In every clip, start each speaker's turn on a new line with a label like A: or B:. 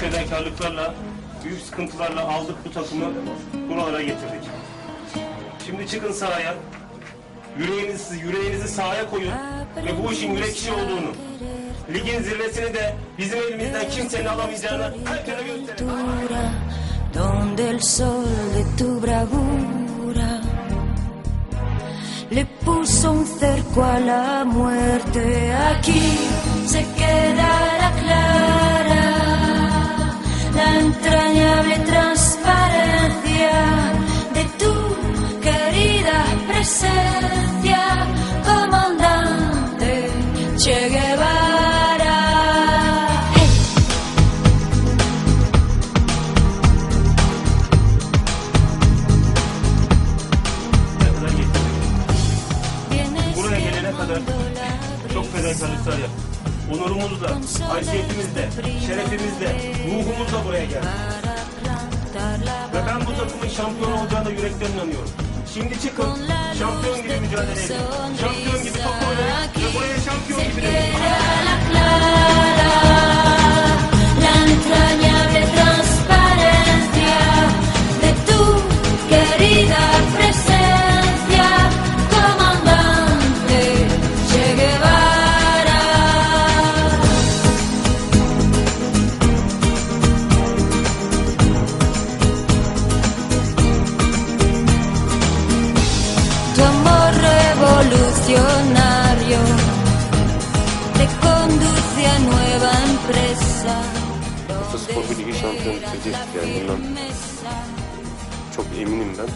A: fedakarlıklarla, büyük sıkıntılarla aldık bu takımı buralara getirdik. Şimdi çıkın sahaya, yüreğinizi, yüreğinizi sahaya koyun ve bu işin yürek işi olduğunu, ligin zirvesini de bizim elimizden kimsenin alamayacağını herkese gösterin.
B: donde el sol de tu bravura le puso un cerco a la muerte. Aquí
A: fedakarlıklar yaptık. Onurumuzla, haysiyetimizle, şerefimizle, ruhumuzla buraya geldik. Ve ben bu takımın şampiyon olacağına yürekten inanıyorum. Şimdi çıkın, şampiyon gibi mücadele edin. Şampiyon
C: Şampiyonu bitireceğiz yani bundan çok eminim ben.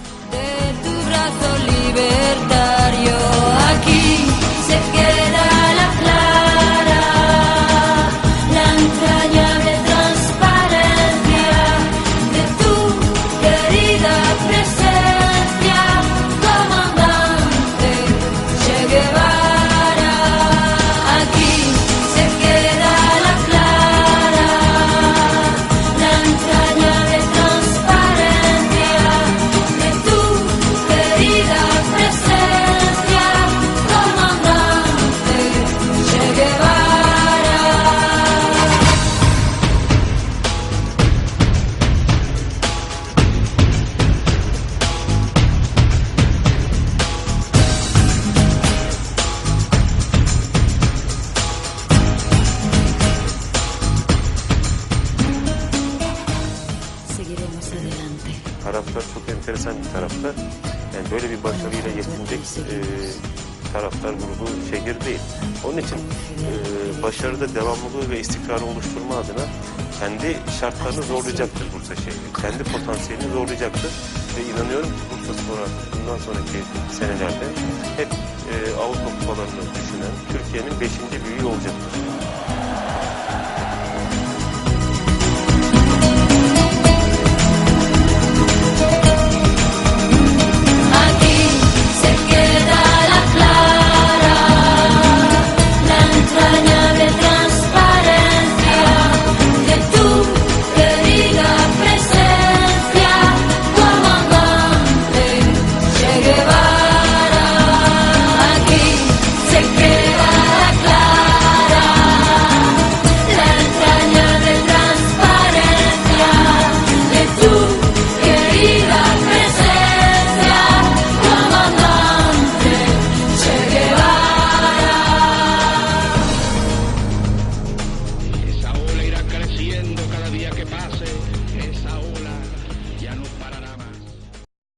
C: Taraftar çok enteresan bir taraftar. Yani böyle bir başarıyla yetinecek e, taraftar grubu şehir değil. Onun için e, başarıda devamlılığı ve istikrarı oluşturma adına kendi şartlarını zorlayacaktır Bursa şehri. Kendi potansiyelini zorlayacaktır. Ve inanıyorum ki Bursa Spor'a bundan sonraki senelerde hep e, Avrupa kupalarını düşünen Türkiye'nin beşinci büyüğü olacaktır.